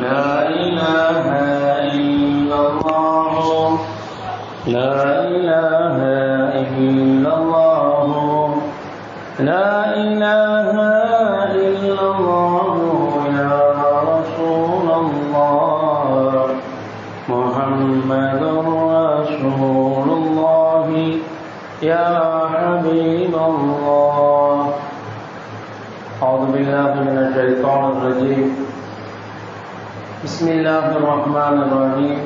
لا إله إلا الله. لا إله إلا الله. لا إله إلا الله. يا رسول الله. محمد رسول الله. يا حبيب الله. أعوذ بالله من الشيطان الرجيم. بسم الله الرحمن الرحيم.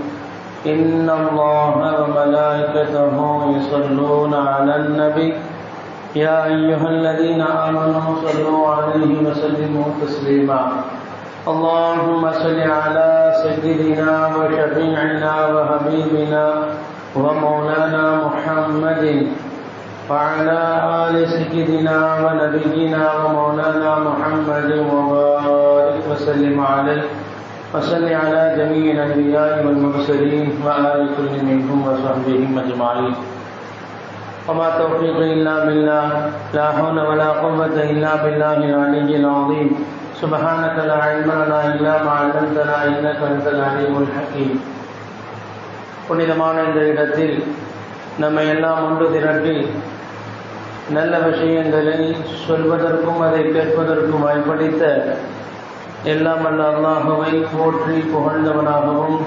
إن الله وملائكته يصلون على النبي. يا أيها الذين آمنوا صلوا عليه وسلموا تسليما. اللهم صل على سيدنا وشفيعنا وحبيبنا ومولانا محمد وعلى آل سيدنا ونبينا ومولانا محمد وبارك وسلم عليه. وصل على جميع الانبياء والمرسلين وعلى كل منهم وصحبهم اجمعين وما توفيق الا بالله، لا حول ولا قوه الا بالله العلي العظيم. سبحانك لا علم لنا الا ما علمتنا انك انت العليم الحكيم. புனிதமான இந்த இடத்தில் நம்மை எல்லாம் ஒன்று திரட்டி நல்ல விஷயங்களை சொல்வதற்கும் அதை கேட்பதற்கும் பயன்படுத்த எல்லாம் அல்ல அல்லாஹுவை போற்றி புகழ்ந்தவனாகவும்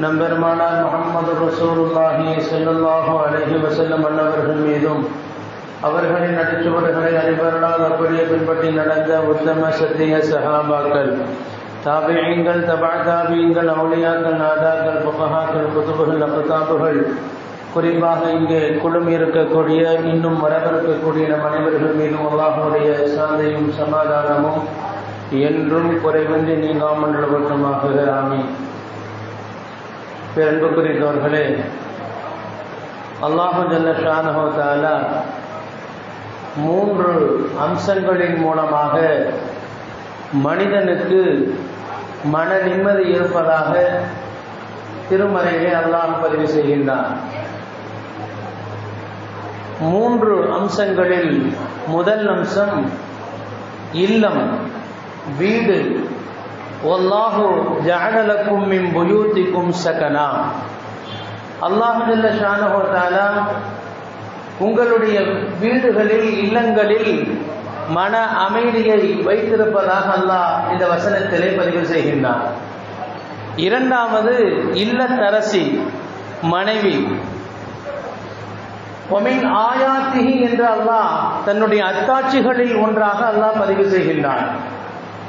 நம்பெருமானார் முகமது ரசூருல்லாஹி செல்லல்லாஹு அலஹி வசல்லம் அன்னவர்கள் மீதும் அவர்களின் நடிச்சுவர்களை அறிவர்களால் அப்படியே பின்பற்றி நடந்த உத்தம சத்திய சகாபாக்கள் தாபியங்கள் தபா தாபியங்கள் அவுளியாக்கள் நாதாக்கள் புகஹாக்கள் குதுபுகள் அபுதாபுகள் குறிப்பாக இங்கே குழும் இருக்கக்கூடிய இன்னும் வரவிருக்கக்கூடிய நம் அனைவர்கள் மீதும் அல்லாஹுடைய சாந்தையும் சமாதானமும் என்றும் குறைவின்றி நீங்காமல் பட்சமாக ஆமி பேரன்பு குறித்தவர்களே அல்லாஹு ஜல்ல மூன்று அம்சங்களின் மூலமாக மனிதனுக்கு மன நிம்மதி இருப்பதாக திருமறையை அல்லாஹ் பதிவு செய்கின்றான். மூன்று அம்சங்களில் முதல் அம்சம் இல்லம். வீடு. ஒல்லாஹு ஜாடலக்கும் மிம் புயூத்திக்கும் சகனா. அல்லாஹுல்ல ஜல்ல உங்களுடைய வீடுகளில் இல்லங்களில் மன அமைதியை வைத்திருப்பதாக அல்லாஹ் இந்த வசனத்திலே பதிவு செய்கின்றான். இரண்டாவது இல்லத்தரசி மனைவி. ஒமின் ஆயாத்திகி என்று அல்லாஹ் தன்னுடைய அத்தாட்சிகளில் ஒன்றாக அல்லாஹ் பதிவு செய்கின்றான்.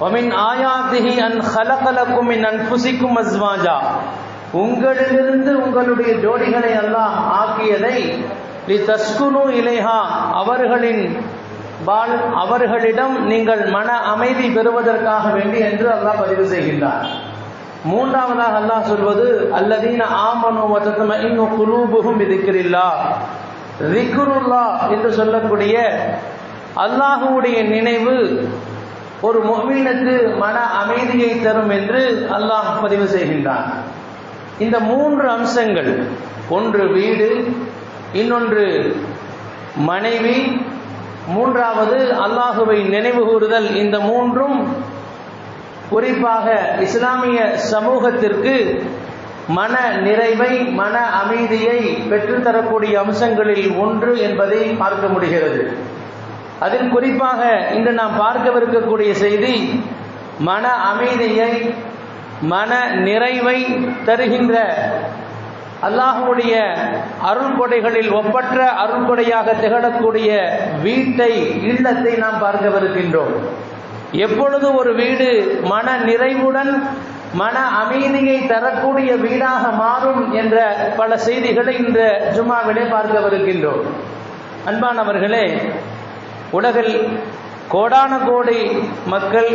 ஒமின் ஆயாத்திகி அன் ஹலகலக்கும் இன் அன்புசிக்கும் அஸ்வாஜா உங்களிலிருந்து உங்களுடைய ஜோடிகளை அல்லாஹ் ஆக்கியதை தஸ்குனு இலேஹா அவர்களின் பால் அவர்களிடம் நீங்கள் மன அமைதி பெறுவதற்காக வேண்டி என்று அல்லாஹ் பதிவு செய்கின்றார். மூன்றாவதாக அல்லாஹ் சொல்வது அல்லதீன ஆமனு வதத்தம இன்னும் குலூபுகும் இருக்கிறில்லா ரிக்குருல்லா என்று சொல்லக்கூடிய அல்லாஹுடைய நினைவு ஒரு மொமீனுக்கு மன அமைதியை தரும் என்று அல்லாஹ் பதிவு செய்கின்றான். இந்த மூன்று அம்சங்கள் ஒன்று வீடு இன்னொன்று மனைவி மூன்றாவது அல்லாஹுவை நினைவு கூறுதல். இந்த மூன்றும் குறிப்பாக இஸ்லாமிய சமூகத்திற்கு மன நிறைவை மன அமைதியை பெற்றுத்தரக்கூடிய அம்சங்களில் ஒன்று என்பதை பார்க்க முடிகிறது. அதில் குறிப்பாக இன்று நாம் பார்க்கவிருக்கக்கூடிய செய்தி மன அமைதியை மன நிறைவை தருகின்ற அல்லாஹுடைய அருள்கொடைகளில் ஒப்பற்ற அருள்கொடையாக திகழக்கூடிய வீட்டை இல்லத்தை நாம் பார்க்கவிருக்கின்றோம். எப்பொழுது ஒரு வீடு மன நிறைவுடன் மன அமைதியை தரக்கூடிய வீடாக மாறும் என்ற பல செய்திகளை இந்த ஜுமாவிலே பார்க்கவிருக்கின்றோம். அன்பானவர்களே உலகில் கோடான கோடி மக்கள்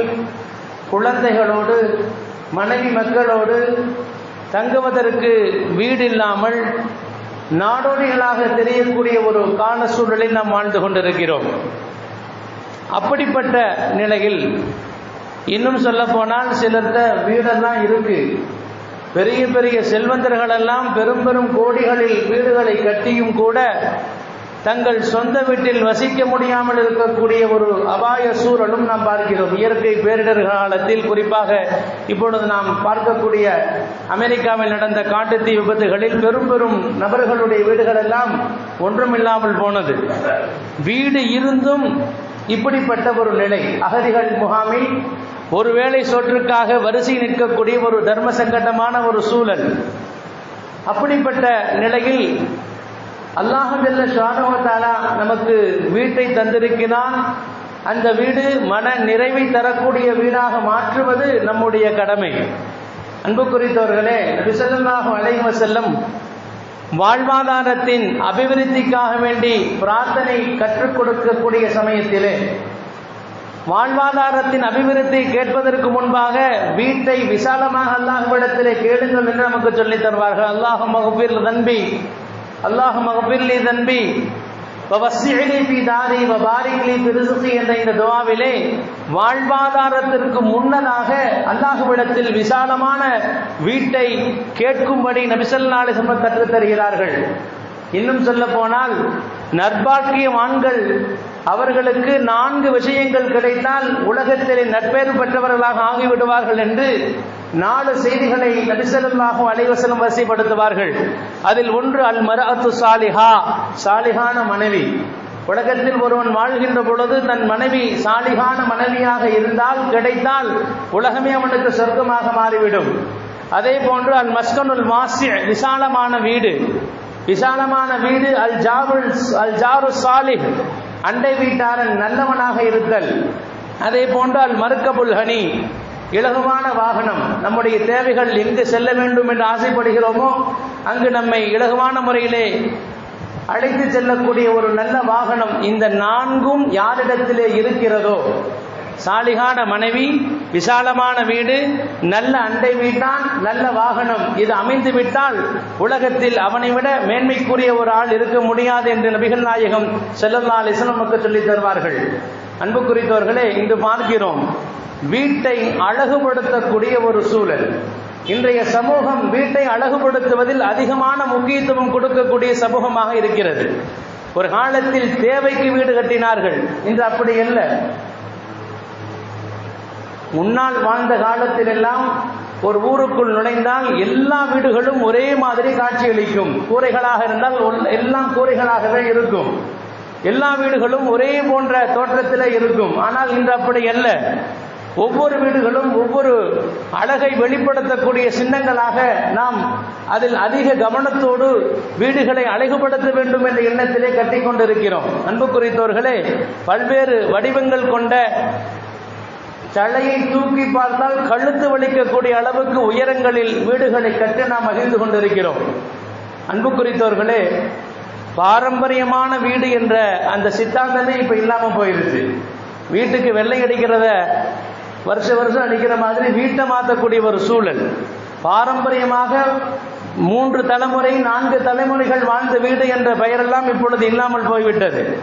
குழந்தைகளோடு மனைவி மக்களோடு தங்குவதற்கு வீடு இல்லாமல் நாடோடிகளாக தெரியக்கூடிய ஒரு கால சூழலில் நாம் வாழ்ந்து கொண்டிருக்கிறோம். அப்படிப்பட்ட நிலையில் இன்னும் சொல்ல போனால் சிலர்த்த வீடெல்லாம் இருக்கு. பெரிய பெரிய செல்வந்தர்களெல்லாம் பெரும் பெரும் கோடிகளில் வீடுகளை கட்டியும் கூட தங்கள் சொந்த வீட்டில் வசிக்க முடியாமல் இருக்கக்கூடிய ஒரு அபாய சூழலும் நாம் பார்க்கிறோம். இயற்கை பேரிடர் காலத்தில் குறிப்பாக இப்பொழுது நாம் பார்க்கக்கூடிய அமெரிக்காவில் நடந்த காட்டுத்தீ விபத்துகளில் பெரும் பெரும் நபர்களுடைய வீடுகள் எல்லாம் ஒன்றுமில்லாமல் போனது. வீடு இருந்தும் இப்படிப்பட்ட ஒரு நிலை. அகதிகள் முகாமில் ஒருவேளை சொற்றுக்காக வரிசை நிற்கக்கூடிய ஒரு தர்ம சங்கடமான ஒரு சூழல். அப்படிப்பட்ட நிலையில் அல்லாஹல்ல ஷானுவத்தாலா நமக்கு வீட்டை தந்திருக்கிறான். அந்த வீடு மன நிறைவை தரக்கூடிய வீடாக மாற்றுவது நம்முடைய கடமை. அன்பு குறித்தவர்களே நபிசல்லாஹு அலைவ செல்லம் வாழ்வாதாரத்தின் அபிவிருத்திக்காக வேண்டி பிரார்த்தனை கற்றுக் கொடுக்கக்கூடிய சமயத்திலே வாழ்வாதாரத்தின் அபிவிருத்தி கேட்பதற்கு முன்பாக வீட்டை விசாலமாக அல்லாஹ்விடத்திலே கேளுங்கள் என்று நமக்கு சொல்லித் தருவார்கள். அல்லாஹ் மகபிர் தன்பி அல்லாஹ் மகபிர்லி தன்பி தாரி வபாரிக்லி ஃபி என்ற இந்த துவாவிலே வாழ்வாதாரத்திற்கு முன்னதாக அல்லாஹுவிடத்தில் விசாலமான வீட்டை கேட்கும்படி நபிசல்லா சம்பத் கற்றுத் தருகிறார்கள். இன்னும் சொல்ல போனால் நற்பாக்கியவான்கள் அவர்களுக்கு நான்கு விஷயங்கள் கிடைத்தால் உலகத்திலே நட்பேறு பெற்றவர்களாக ஆகிவிடுவார்கள் என்று நாலு செய்திகளை நபிசல்லாஹு அலைவசலம் வரிசைப்படுத்துவார்கள். அதில் ஒன்று அல் மரஅத்து சாலிஹா சாலிஹான மனைவி. உலகத்தில் ஒருவன் வாழ்கின்ற பொழுது தன் மனைவி சாலிகான மனைவியாக இருந்தால் கிடைத்தால் உலகமே அவனுக்கு சொர்க்கமாக மாறிவிடும். அதே போன்று அல் மஸ்கனுல் மாசி விசாலமான வீடு. விசாலமான வீடு அல் ஜாவுல் அல் ஜாரு சாலிஹ் அண்டை வீட்டாரன் நல்லவனாக இருத்தல். அதே போன்று அல் மறுக்கபுல் ஹனி இலகுவான வாகனம் நம்முடைய தேவைகள் எங்கு செல்ல வேண்டும் என்று ஆசைப்படுகிறோமோ அங்கு நம்மை இலகுவான முறையிலே அழைத்து செல்லக்கூடிய ஒரு நல்ல வாகனம் இந்த நான்கும் யாரிடத்திலே இருக்கிறதோ? சாலிகான மனைவி விசாலமான வீடு நல்ல அண்டை வீட்டான் நல்ல வாகனம். இது அமைந்து விட்டால் உலகத்தில் அவனை விட மேன்மைக்குரிய ஒரு ஆள் இருக்க முடியாது என்று நபிகள் நாயகம் செல்லல்லா இசலமுக்கு சொல்லித் தருவார்கள். அன்பு குறித்தவர்களே இன்று பார்க்கிறோம். வீட்டை அழகுபடுத்தக்கூடிய ஒரு சூழல். இன்றைய சமூகம் வீட்டை அழகுபடுத்துவதில் அதிகமான முக்கியத்துவம் கொடுக்கக்கூடிய சமூகமாக இருக்கிறது. ஒரு காலத்தில் தேவைக்கு வீடு கட்டினார்கள். இன்று அப்படி அல்ல. முன்னால் வாழ்ந்த காலத்திலெல்லாம் ஒரு ஊருக்குள் நுழைந்தால் எல்லா வீடுகளும் ஒரே மாதிரி காட்சியளிக்கும். கூரைகளாக இருந்தால் ஒல்- எல்லாம் கூரைகளாகவே இருக்கும். எல்லா வீடுகளும் ஒரே போன்ற தோற்றத்தில் இருக்கும். ஆனால் இன்று அப்படி அல்ல. ஒவ்வொரு வீடுகளும் ஒவ்வொரு அழகை வெளிப்படுத்தக்கூடிய சின்னங்களாக நாம் அதில் அதிக கவனத்தோடு வீடுகளை அழகுபடுத்த வேண்டும் என்ற எண்ணத்திலே கட்டிக் கொண்டிருக்கிறோம். அன்பு குறித்தவர்களே பல்வேறு வடிவங்கள் கொண்ட தலையை தூக்கி பார்த்தால் கழுத்து வலிக்கக்கூடிய அளவுக்கு உயரங்களில் வீடுகளை கட்டி நாம் மகிழ்ந்து கொண்டிருக்கிறோம். அன்பு குறித்தவர்களே பாரம்பரியமான வீடு என்ற அந்த சித்தாந்தமே இப்ப இல்லாம போயிருச்சு. வீட்டுக்கு வெள்ளை அடிக்கிறத வருஷ வருஷம் அடிக்கிற மாதிரி வீட்டை மாற்றக்கூடிய ஒரு சூழல். பாரம்பரியமாக மூன்று தலைமுறை நான்கு தலைமுறைகள் வாழ்ந்த வீடு என்ற பெயரெல்லாம் இப்பொழுது இல்லாமல் போய்விட்டது.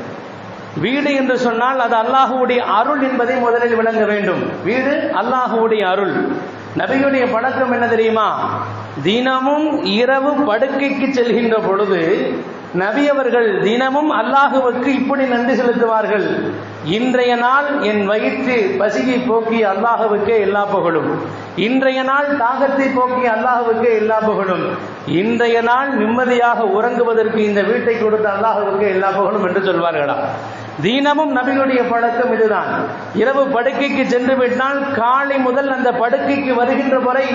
வீடு என்று சொன்னால் அது அல்லாஹுவுடைய அருள் என்பதை முதலில் விளங்க வேண்டும். வீடு அல்லாஹுவுடைய அருள். நபியுடைய பழக்கம் என்ன தெரியுமா? தினமும் இரவு படுக்கைக்கு செல்கின்ற பொழுது நபி அவர்கள் தினமும் அல்லாஹுவுக்கு இப்படி நன்றி செலுத்துவார்கள். இன்றைய நாள் என் வயிற்று பசியை போக்கி அல்லாஹுவுக்கே எல்லா புகழும். இன்றைய நாள் தாகத்தை போக்கி அல்லாஹுவுக்கே எல்லா புகழும். இன்றைய நாள் நிம்மதியாக உறங்குவதற்கு இந்த வீட்டை கொடுத்த அல்லாஹுவுக்கு எல்லா புகழும் என்று சொல்வார்களா? தினமும் நபிகளுடைய பழக்கம் இதுதான். இரவு படுக்கைக்கு சென்று விட்டால் காலை முதல் அந்த படுக்கைக்கு வருகின்ற வரை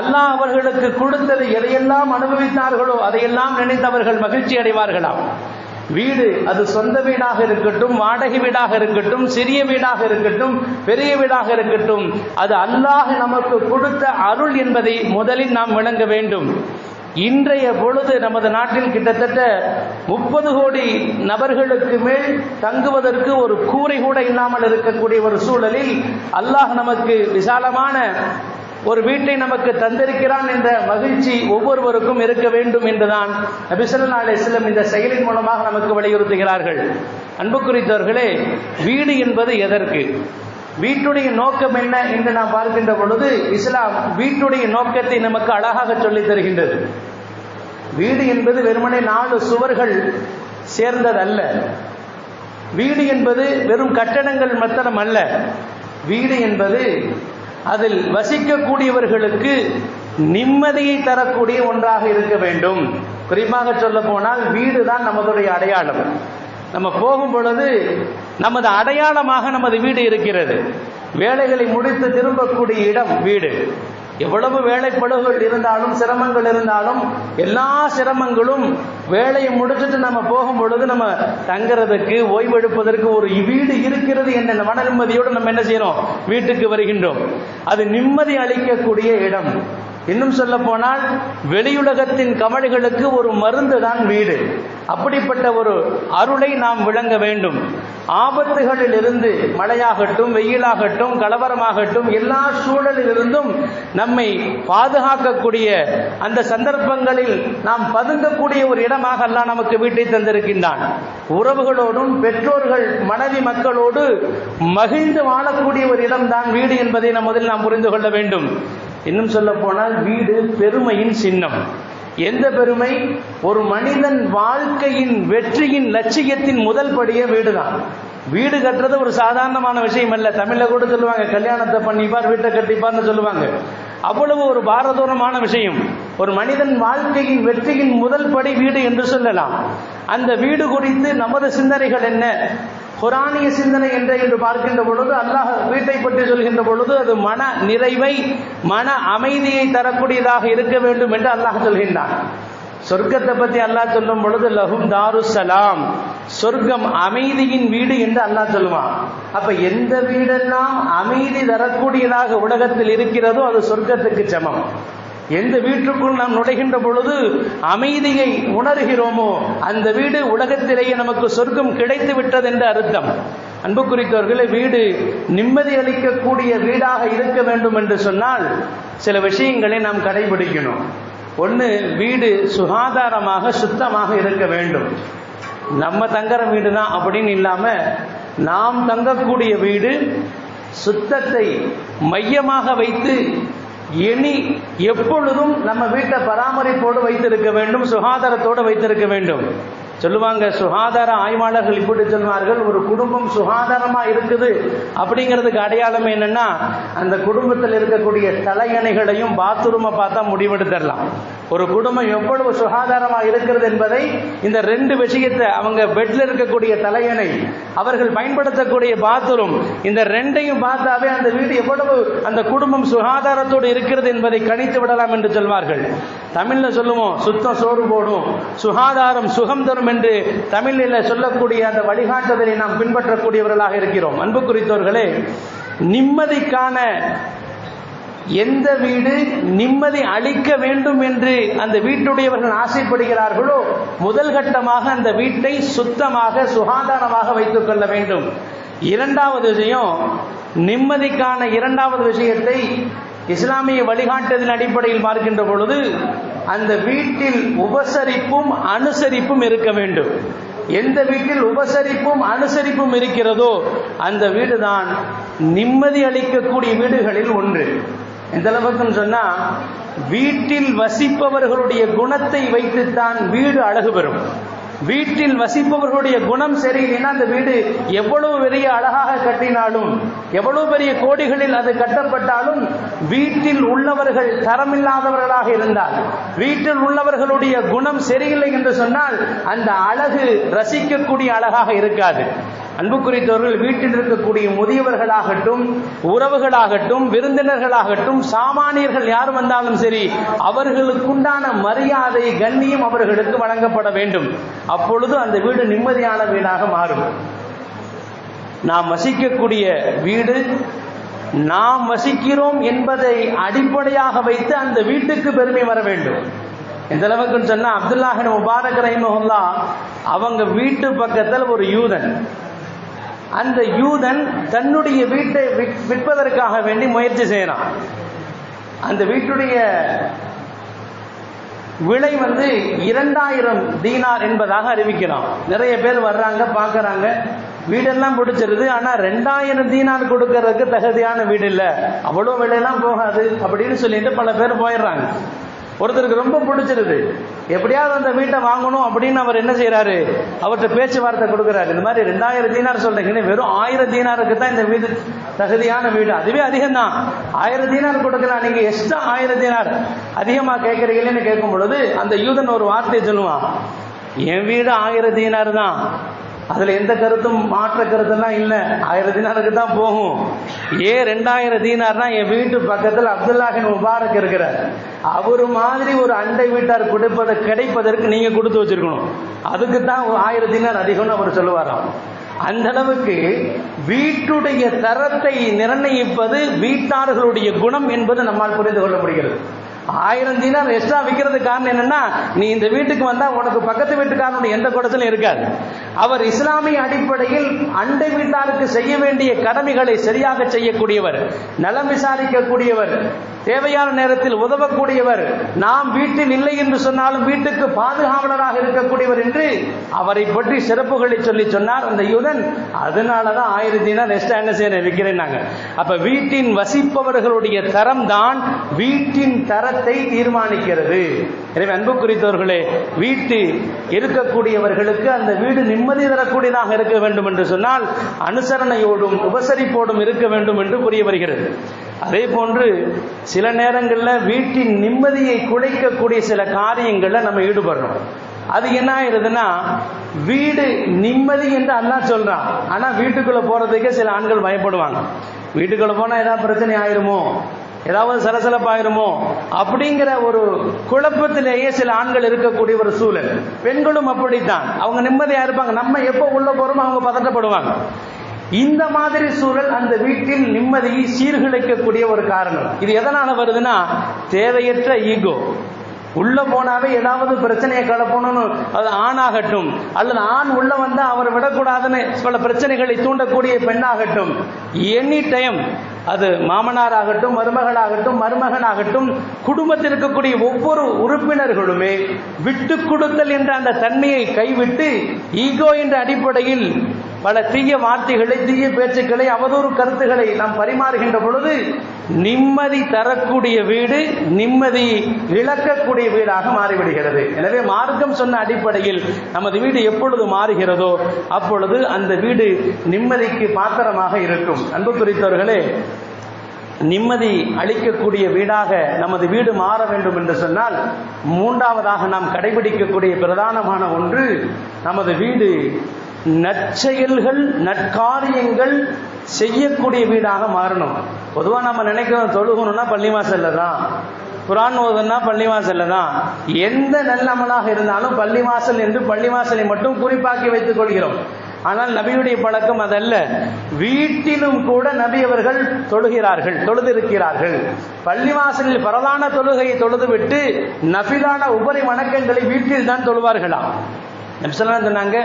அல்லாஹ் அவர்களுக்கு கொடுத்தது எதையெல்லாம் அனுபவித்தார்களோ அதையெல்லாம் நினைத்தவர்கள் மகிழ்ச்சி அடைவார்களாம். வீடு அது சொந்த வீடாக இருக்கட்டும் வாடகை வீடாக இருக்கட்டும் சிறிய வீடாக இருக்கட்டும் பெரிய வீடாக இருக்கட்டும் அது அல்லாஹ் நமக்கு கொடுத்த அருள் என்பதை முதலில் நாம் விளங்க வேண்டும். இன்றைய பொழுது நமது நாட்டில் கிட்டத்தட்ட முப்பது கோடி நபர்களுக்கு மேல் தங்குவதற்கு ஒரு கூரை கூட இல்லாமல் இருக்கக்கூடிய ஒரு சூழலில் அல்லாஹ் நமக்கு விசாலமான ஒரு வீட்டை நமக்கு தந்திருக்கிறான் என்ற மகிழ்ச்சி ஒவ்வொருவருக்கும் இருக்க வேண்டும் என்றுதான் நபிசல்லா அலிஸ்லம் இந்த செயலின் மூலமாக நமக்கு வலியுறுத்துகிறார்கள். அன்பு குறித்தவர்களே வீடு என்பது எதற்கு? வீட்டுடைய நோக்கம் என்ன என்று நாம் பார்க்கின்ற பொழுது இஸ்லாம் வீட்டுடைய நோக்கத்தை நமக்கு அழகாக சொல்லித் தருகின்றது. வீடு என்பது வெறுமனே நாலு சுவர்கள் சேர்ந்ததல்ல. வீடு என்பது வெறும் கட்டடங்கள் மாத்திரம் அல்ல வீடு என்பது அதில் வசிக்கக்கூடியவர்களுக்கு நிம்மதியை தரக்கூடிய ஒன்றாக இருக்க வேண்டும். குறிப்பாக சொல்ல போனால் வீடு தான் நமதுடைய அடையாளம். நம்ம போகும் பொழுது நமது அடையாளமாக நமது வீடு இருக்கிறது. வேலைகளை முடித்து திரும்பக்கூடிய இடம் வீடு. எவ்வளவு வேலைப்பழுகள் இருந்தாலும் சிரமங்கள் இருந்தாலும் எல்லா சிரமங்களும் வேலையை முடிச்சுட்டு நம்ம போகும் பொழுது நம்ம தங்குறதுக்கு ஓய்வெடுப்பதற்கு ஒரு வீடு இருக்கிறது என்ற மன நிம்மதியோடு நம்ம என்ன செய்யறோம்? வீட்டுக்கு வருகின்றோம். அது நிம்மதி அளிக்கக்கூடிய இடம். இன்னும் சொல்ல போனால் வெளியுலகத்தின் கமல்களுக்கு ஒரு மருந்து தான் வீடு. அப்படிப்பட்ட ஒரு அருளை நாம் விளங்க வேண்டும். ஆபத்துகளில் இருந்து மழையாகட்டும் வெயிலாகட்டும் கலவரமாகட்டும் எல்லா சூழலிலிருந்தும் நம்மை பாதுகாக்கக்கூடிய அந்த சந்தர்ப்பங்களில் நாம் பதுங்கக்கூடிய ஒரு இடமாக எல்லாம் நமக்கு வீட்டை தந்திருக்கின்றான். உறவுகளோடும் பெற்றோர்கள் மனைவி மக்களோடு மகிழ்ந்து வாழக்கூடிய ஒரு இடம்தான் வீடு என்பதை நாம் முதலில் நாம் புரிந்து கொள்ள வேண்டும். இன்னும் சொல்ல போனால் வீடு பெருமையின் சின்னம். எந்த பெருமை? ஒரு மனிதன் வாழ்க்கையின் வெற்றியின் லட்சியத்தின் முதல் படியே வீடுதான். வீடு கட்டுறது ஒரு சாதாரணமான விஷயம் அல்ல. தமிழ்ல கூட சொல்லுவாங்க கல்யாணத்தை பண்ணிப்பார் வீட்டை கட்டிப்பார்னு சொல்லுவாங்க. அவ்வளவு ஒரு பாரதூரமான விஷயம். ஒரு மனிதன் வாழ்க்கையின் வெற்றியின் முதல் படி வீடு என்று சொல்லலாம். அந்த வீடு குறித்து நமது சிந்தனைகள் என்ன? குரானிய சிந்தனை என்ற என்று பார்க்கின்ற பொழுது அல்லாஹ் வீட்டை பற்றி சொல்கின்ற பொழுது அது மன நிறைவை மன அமைதியை தரக்கூடியதாக இருக்க வேண்டும் என்று அல்லாஹ் சொல்கின்றான். சொர்க்கத்தை பற்றி அல்லாஹ் சொல்லும் பொழுது லஹும் தாரு சலாம் சொர்க்கம் அமைதியின் வீடு என்று அல்லாஹ் சொல்லுவான். அப்ப எந்த வீடெல்லாம் அமைதி தரக்கூடியதாக உலகத்தில் இருக்கிறதோ அது சொர்க்கத்துக்கு சமம். எந்த வீட்டுக்குள் நாம் நுழைகின்ற பொழுது அமைதியை உணர்கிறோமோ அந்த வீடு உலகத்திலேயே நமக்கு சொர்க்கம் கிடைத்து விட்டது என்று அர்த்தம். அன்பு குறித்தவர்களே வீடு நிம்மதி அளிக்கக்கூடிய வீடாக இருக்க வேண்டும் என்று சொன்னால் சில விஷயங்களை நாம் கடைபிடிக்கணும். ஒன்று வீடு சுகாதாரமாக சுத்தமாக இருக்க வேண்டும். நம்ம தங்குற வீடு தான் அப்படின்னு இல்லாமல் நாம் தங்கக்கூடிய வீடு சுத்தத்தை மையமாக வைத்து இனி எப்பொழுதும் நம்ம வீட்டை பராமரிப்போடு வைத்திருக்க வேண்டும் சுகாதாரத்தோடு வைத்திருக்க வேண்டும். சொல்லுவாங்க சுகாதார ஆய்வாளர்கள் இப்படி சொல்வார்கள் ஒரு குடும்பம் சுகாதாரமா இருக்குது. அப்படிங்கிறதுக்கு அடையாளம் என்னன்னா அந்த குடும்பத்தில் இருக்கக்கூடிய தலையணைகளையும் பாத்ரூமை பார்த்தா முடிவெடுத்துடலாம். ஒரு குடும்பம் எவ்வளவு சுகாதாரமா இருக்கிறது என்பதை இந்த ரெண்டு விஷயத்தை அவங்க பெட்ல இருக்கக்கூடிய தலையணை அவர்கள் பயன்படுத்தக்கூடிய பாத்ரூம் இந்த ரெண்டையும் பார்த்தாவே அந்த வீடு எவ்வளவு அந்த குடும்பம் சுகாதாரத்தோடு இருக்கிறது என்பதை கணித்து விடலாம் என்று சொல்வார்கள். தமிழில் சொல்லுவோம் சுத்தம் சோறு போடும். சுகாதாரம் சுகம் தரும் என்று தமிழில் சொல்லக்கூடிய அந்த வழிகாட்டுதலை நாம் பின்பற்றக்கூடியவர்களாக இருக்கிறோம். அன்பு குறித்தவர்களே நிம்மதிக்கான எந்த வீடு நிம்மதி அளிக்க வேண்டும் என்று அந்த வீட்டுடையவர்கள் ஆசைப்படுகிறார்களோ முதல் கட்டமாக அந்த வீட்டை சுத்தமாக சுகாதாரமாக வைத்துக் கொள்ள வேண்டும். இரண்டாவது விஷயம் நிம்மதிக்கான இரண்டாவது விஷயத்தை இஸ்லாமிய வழிகாட்டுதலின் அடிப்படையில் பார்க்கின்ற பொழுது அந்த வீட்டில் உபசரிப்பும் அனுசரிப்பும் இருக்க வேண்டும். எந்த வீட்டில் உபசரிப்பும் அனுசரிப்பும் இருக்கிறதோ அந்த வீடுதான் நிம்மதி அளிக்கக்கூடிய வீடுகளில் ஒன்று. எந்த அளவுக்குன்னு சொன்னா வீட்டில் வசிப்பவர்களுடைய குணத்தை வைத்துத்தான் வீடு அழகு பெறும். வீட்டில் வசிப்பவர்களுடைய குணம் சரியில்லைன்னா அந்த வீடு எவ்வளவு பெரிய அழகாக கட்டினாலும் எவ்வளவு பெரிய கோடிகளில் அது கட்டப்பட்டாலும் வீட்டில் உள்ளவர்கள் தரமில்லாதவர்களாக இருந்தால் வீட்டில் உள்ளவர்களுடைய குணம் சரியில்லை என்று சொன்னால் அந்த அழகு ரசிக்கக்கூடிய அழகாக இருக்காது. அன்பு குறித்தவர்கள் வீட்டில் இருக்கக்கூடிய முதியவர்களாகட்டும் உறவுகளாகட்டும் விருந்தினர்களாகட்டும் சாமானியர்கள் யார் வந்தாலும் சரி அவர்களுக்குண்டான மரியாதை கண்ணியம் அவர்களுக்கு வழங்கப்பட வேண்டும். அப்பொழுது அந்த வீடு நிம்மதியான வீடாக மாறும். நாம் வசிக்கக்கூடிய வீடு நாம் வசிக்கிறோம் என்பதை அடிப்படையாக வைத்து அந்த வீட்டுக்கு பெருமை வர வேண்டும். எந்த அளவுக்குன்னு சொன்னா அப்துல்லாஹின் முபாரக் ரஹிமஹுல்லா அவங்க வீட்டு பக்கத்தில் ஒரு யூதன். அந்த யூதன் தன்னுடைய வீட்டை விற்- விற்பதற்காக வேண்டி முயற்சி செய்யறான். அந்த வீட்டுடைய விலை வந்து இரண்டாயிரம் தீனார் என்பதாக அறிவிக்கிறான். நிறைய பேர் வர்றாங்க பார்க்கறாங்க வீடெல்லாம் பிடிச்சிருது ஆனா ரெண்டாயிரம் தீனார் கொடுக்கறதுக்கு தகுதியான வீடு இல்லை அவ்வளோ விலையெல்லாம் போகாது அப்படின்னு சொல்லிட்டு பல பேர் போயிடுறாங்க. ஒருத்தருக்கு ரொம்ப பிடிச்சிருது. எப்படியாவது அந்த வீட்டை வாங்கணும் அப்படின்னு அவர் என்ன செய்யறாரு அவர்கிட்ட பேச்சுவார்த்தை கொடுக்குறாரு. இந்த மாதிரி ரெண்டாயிரம் தீனார் சொல்றீங்கன்னு வெறும் ஆயிரம் தீனாருக்கு தான் இந்த வீடு தகுதியான வீடு. அதுவே அதிகம் தான் ஆயிரம் தீனார் கொடுக்கலாம். நீங்க எக்ஸ்ட்ரா ஆயிரம் தீனார் அதிகமா கேட்கறீங்களேன்னு கேட்கும் பொழுது அந்த யூதன் ஒரு வார்த்தையை சொல்லுவான். என் வீடு ஆயிரம் தீனார் தான். அதுல எந்த கருத்தும் மாற்ற கருத்துலாம் இல்லை. ஆயிரம் தீனாருக்கு தான் போகும். ஏன் ரெண்டாயிரம் தீனார்னா என் வீட்டு பக்கத்தில் அப்துல்லாஹின் முபாரக் இருக்கிறார். அவரு மாதிரி ஒரு அண்டை வீட்டார் கொடுப்பதை கிடைப்பதற்கு நீங்க கொடுத்து வச்சிருக்கணும். அதுக்கு தான் ஆயிரம் தீனார் அதிகம்னு அவர் சொல்லுவாராம். அந்த அளவுக்கு வீட்டுடைய தரத்தை நிர்ணயிப்பது வீட்டார்களுடைய குணம் என்பது நம்மால் புரிந்து கொள்ள முடிகிறது. ஆயிரம் தீனார் எக்ஸ்ட்ரா விற்கிறதுக்கு காரணம் என்னன்னா நீ இந்த வீட்டுக்கு வந்தா உனக்கு பக்கத்து வீட்டுக்காரனுடைய எந்த குடத்திலும் இருக்காது. அவர் இஸ்லாமிய அடிப்படையில் அண்டை வீட்டாருக்கு செய்ய வேண்டிய கடமைகளை சரியாக செய்யக்கூடியவர் நலம் விசாரிக்கக்கூடியவர் தேவையான நேரத்தில் உதவக்கூடியவர் நாம் வீட்டில் இல்லை என்று சொன்னாலும் வீட்டுக்கு பாதுகாவலராக இருக்கக்கூடியவர் என்று அவரை பற்றி சிறப்புகளை சொல்லி சொன்னார் அந்த யூதன். அதனாலதான் ஆயிரத்தி தினம் எக்ஸ்ட்ரா என்ன செய்ய விற்கிறேன்னாங்க அப்ப வீட்டின் வசிப்பவர்களுடைய தரம் தான் வீட்டின் தரத்தை தீர்மானிக்கிறது. எனவே அன்பு குறித்தவர்களே வீட்டு இருக்கக்கூடியவர்களுக்கு அந்த வீடு நிம்மதி தரக்கூடியதாக இருக்க வேண்டும் என்று சொன்னால் அனுசரணையோடும் உபசரிப்போடும் இருக்க வேண்டும் என்று புரிய வருகிறது. அதே போன்று சில நேரங்களில் வீட்டின் நிம்மதியை குலைக்கக்கூடிய சில காரியங்களில் நம்ம ஈடுபடுறோம். அது என்ன ஆயிடுதுன்னா வீடு நிம்மதி என்று அண்ணா சொல்றான். ஆனா வீட்டுக்குள்ள போறதுக்கே சில ஆண்கள் பயப்படுவாங்க. வீட்டுக்குள்ள போனா ஏதாவது பிரச்சனை ஆயிருமோ? ஏதாவது சலசலப்பாயிருமோ? அப்படிங்கிற ஒரு குழப்பத்திலேயே சில ஆண்கள் இருக்கக்கூடிய ஒரு சூழல். பெண்களும் அப்படித்தான். அவங்க நிம்மதியா இருப்பாங்க. நம்ம எப்போ உள்ள போறோமோ அவங்க பதட்டப்படுவாங்க. இந்த மாதிரி சூழல் அந்த வீட்டில் நிம்மதியை சீர்குலைக்கக்கூடிய ஒரு காரணம். இது எதனால வருதுன்னா தேவையற்ற ஈகோ. உள்ள போனாவே ஏதாவது பிரச்சனையை கலப்பணும்னு அது ஆணாகட்டும் அல்லது ஆண் உள்ள வந்தா அவர் விடக்கூடாதுன்னு பல பிரச்சனைகளை தூண்டக்கூடிய பெண்ணாகட்டும் எனி டைம் அது மாமனார் ஆகட்டும் மருமகளாகட்டும் மருமகனாகட்டும் குடும்பத்தில் இருக்கக்கூடிய ஒவ்வொரு உறுப்பினர்களுமே விட்டு கொடுத்தல் என்ற அந்த தன்மையை கைவிட்டு ஈகோ என்ற அடிப்படையில் பல தீய வார்த்தைகளை தீய பேச்சுக்களை அவதூறு கருத்துக்களை நாம் பரிமாறுகின்ற பொழுது நிம்மதி தரக்கூடிய வீடு நிம்மதி இழக்கக்கூடிய வீடாக மாறிவிடுகிறது. எனவே மார்க்கம் சொன்ன அடிப்படையில் நமது வீடு எப்பொழுது மாறுகிறதோ அப்பொழுது அந்த வீடு நிம்மதிக்கு பாத்திரமாக இருக்கும். அன்பு குறித்தவர்களே நிம்மதி அளிக்கக்கூடிய வீடாக நமது வீடு மாற வேண்டும் என்று சொன்னால் மூன்றாவதாக நாம் கடைபிடிக்கக்கூடிய பிரதானமான ஒன்று நமது வீடு நற்செயல்கள் நற்காரியங்கள் செய்யக்கூடிய வீடாக மாறணும். பொதுவாக நம்ம நினைக்கிறோம் தொழுகணும்னா பள்ளிவாசல்ல தான். குரான் ஓதுனா பள்ளிவாசல்ல தான். எந்த நல்லமலாக இருந்தாலும் பள்ளிவாசல் என்று பள்ளிவாசலை மட்டும் குறிப்பாக்கி வைத்துக் கொள்கிறோம். ஆனால் நபியுடைய பழக்கம் அதல்ல. வீட்டிலும் கூட நபி அவர்கள் தொழுகிறார்கள் தொழுதிருக்கிறார்கள். பள்ளிவாசலில் பரதான தொழுகையை தொழுதுவிட்டு நபிலான உபரி வணக்கங்களை வீட்டில் தான் தொழுவார்களாம். நபிசல்லாம் சொன்னாங்க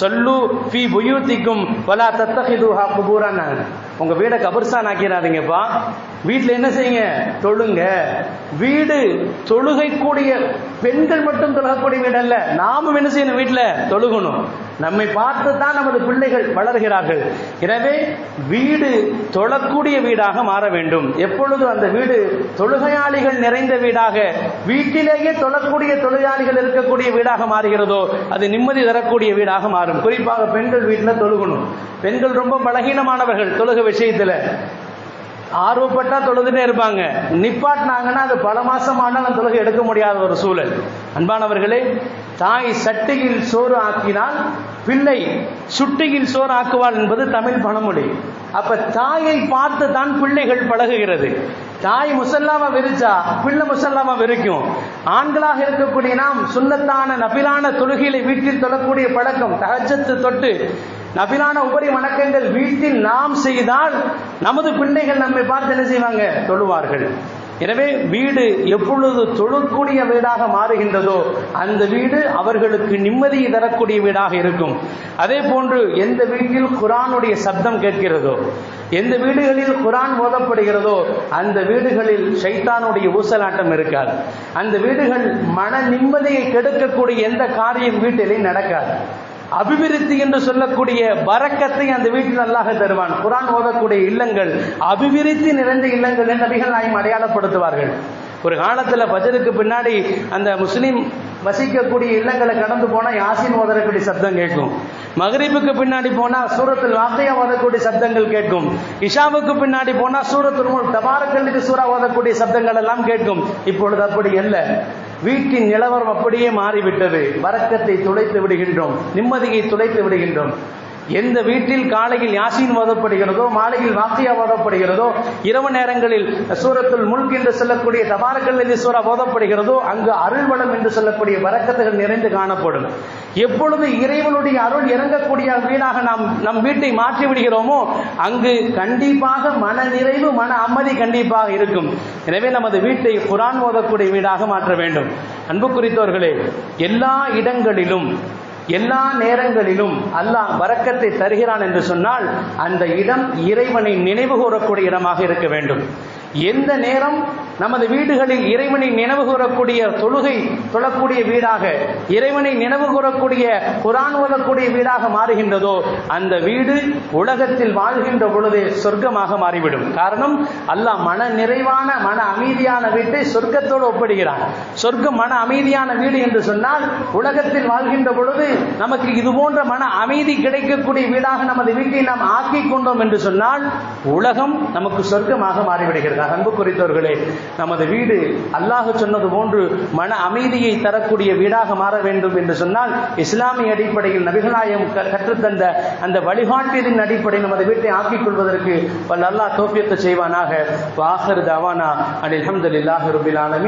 சொல்லு பி புயூத்திக்கும் வலா தத்தஹிதுஹா குபூரான்னாங்க உங்க வீடை கபர்ஸ்தான் ஆக்கிறாதீங்கப்பா வீட்டில் என்ன செய்யுங்க? தொழுங்க. வீடு தொழுகைக்கூடிய பெண்கள் மட்டும் தொழுகக்கூடிய வீடு அல்ல நாமும் என்ன செய்யணும் வீட்டில் தொழுகணும். நம்மை பார்த்து தான் நமது பிள்ளைகள் வளர்கிறார்கள். எனவே வீடு தொழக்கூடிய வீடாக மாற வேண்டும். எப்பொழுதும் அந்த வீடு தொழுகையாளிகள் நிறைந்த வீடாக வீட்டிலேயே தொழக்கூடிய தொழிலாளிகள் இருக்கக்கூடிய வீடாக மாறுகிறதோ அது நிம்மதி தரக்கூடிய வீடாக மாறும். குறிப்பாக பெண்கள் வீட்டில் தொழுகணும். பெண்கள் ரொம்ப பலகீனமானவர்கள் தொழுக விஷயத்தில். ஆர்வப்பட்டா தொழுதுனே இருப்பாங்க. நிப்பாட்டினாங்கன்னா அது பல மாசம் ஆனாலும் தொழுகை எடுக்க முடியாத ஒரு சூழல். அன்பானவர்களே தாய் சட்டையில் சோறு ஆக்கினால் பிள்ளை சுட்டியில் சோறு ஆக்குவாள் என்பது தமிழ் பழமொழி. அப்ப தாயை பார்த்து தான் பிள்ளைகள் பழகுகிறது. தாய் முசல்லாமா விரிச்சா பிள்ளை முசல்லாமா விரிக்கும் ஆண்களாக இருக்கக்கூடிய நாம் சுண்ணத்தான நபிலான தொழுகைகளை வீட்டில் தொழக்கூடிய பழக்கம் தகஜத்து தொட்டு நபிலான உபரி வணக்கங்கள் வீட்டில் நாம் செய்தால் நமது பிள்ளைகள் நம்மை பார்த்து என்ன செய்வாங்க? தொழுவார்கள். எனவே வீடு எப்பொழுது தொழக்கூடிய வீடாக மாறுகின்றதோ அந்த வீடு அவர்களுக்கு நிம்மதியை தரக்கூடிய வீடாக இருக்கும். அதே போன்று எந்த வீட்டில் குரானுடைய சப்தம் கேட்கிறதோ எந்த வீடுகளில் குரான் ஓதப்படுகிறதோ அந்த வீடுகளில் சைத்தானுடைய ஊசலாட்டம் இருக்காது. அந்த வீடுகள் மன நிம்மதியை கெடுக்கக்கூடிய எந்த காரியம் வீட்டிலே நடக்காது. அபிவிருத்தி என்று சொல்லக்கூடிய வரக்கத்தை அந்த வீட்டில் நல்லாக தருவான். குரான் ஓதக்கூடிய இல்லங்கள் அபிவிருத்தி நிறைந்த இல்லங்கள் என்று நபிகள் நாயும் அடையாளப்படுத்துவார்கள். ஒரு காலத்தில் பஜருக்கு பின்னாடி அந்த முஸ்லீம் வசிக்கக்கூடிய இல்லங்களை கடந்து போனால் யாசின் ஓதரக்கூடிய சப்தம் கேட்கும். மகரிப்புக்கு பின்னாடி போனால் சூரத்தில் வாக்கையா ஓதக்கூடிய சப்தங்கள் கேட்கும். இஷாவுக்கு பின்னாடி போனால் சூரத்தில் தபாரக்கல்லுக்கு சூறா ஓதக்கூடிய சப்தங்கள் எல்லாம் கேட்கும். இப்பொழுது அப்படி இல்லை வீட்டின் நிலவரம் அப்படியே மாறிவிட்டது. வரக்கத்தை துளைத்து விடுகின்றோம். நிம்மதியை துளைத்து விடுகின்றோம். எந்த வீட்டில் காலையில் யாசின் ஓதப்படுகிறதோ மாலையில் வாக்கியா ஓதப்படுகிறதோ இரவு நேரங்களில் சூரத்துல் முல்க் என்று சொல்லக்கூடிய தபாரக்கல் என்று சூறா ஓதப்படுகிறதோ அங்கு அருள் வளம் என்று சொல்லக்கூடிய வரக்கத்துகள் நிறைந்து காணப்படும். எப்பொழுது இறைவனுடைய அருள் இறங்கக்கூடிய வீடாக நாம் நம் வீட்டை மாற்றி விடுகிறோமோ அங்கு கண்டிப்பாக மன நிறைவு மன அமைதி கண்டிப்பாக இருக்கும். எனவே நமது வீட்டை குரான் ஓதக்கூடிய வீடாக மாற்ற வேண்டும். அன்பு குறித்தவர்களே எல்லா இடங்களிலும் எல்லா நேரங்களிலும் அல்லாஹ் வரக்கத்தை தருகிறான் என்று சொன்னால் அந்த இடம் இறைவனை நினைவு கூறக்கூடிய இடமாக இருக்க வேண்டும். எந்த நேரம் நமது வீடுகளில் இறைவனை நினைவு கூறக்கூடிய தொழுகை தொழக்கூடிய வீடாக இறைவனை நினைவு கூறக்கூடிய குரான் ஓதக்கூடிய வீடாக மாறுகின்றதோ அந்த வீடு உலகத்தில் வாழ்கின்ற பொழுது சொர்க்கமாக மாறிவிடும். காரணம் அல்லாஹ் மன நிறைவான மன அமைதியான வீட்டை சொர்க்கத்தோடு ஒப்பிடுகிறான். சொர்க்கம் மன அமைதியான வீடு என்று சொன்னால் உலகத்தில் வாழ்கின்ற பொழுது நமக்கு இது போன்ற மன அமைதி கிடைக்கக்கூடிய வீடாக நமது வீட்டை நாம் ஆக்கிக் கொண்டோம் என்று சொன்னால் உலகம் நமக்கு சொர்க்கமாக மாறிவிடுகிறது? அன்பு குறித்தவர்களே நமது வீடு அல்லாஹ் சொன்னது போன்று மன அமைதியை தரக்கூடிய வீடாக மாற வேண்டும் என்று சொன்னால் இஸ்லாமிய அடிப்படையில் நபிகளாயம் கற்றுத்தந்த அந்த வழிகாட்டியதின் அடிப்படையில் நமது வீட்டை ஆக்கிக் கொள்வதற்கு வல்ல அல்லாஹ் தோப்பியத்தை செய்வானாக. வாஹர் தவானா அனில் அஹமதுல்லாஹி ரபில் ஆலமி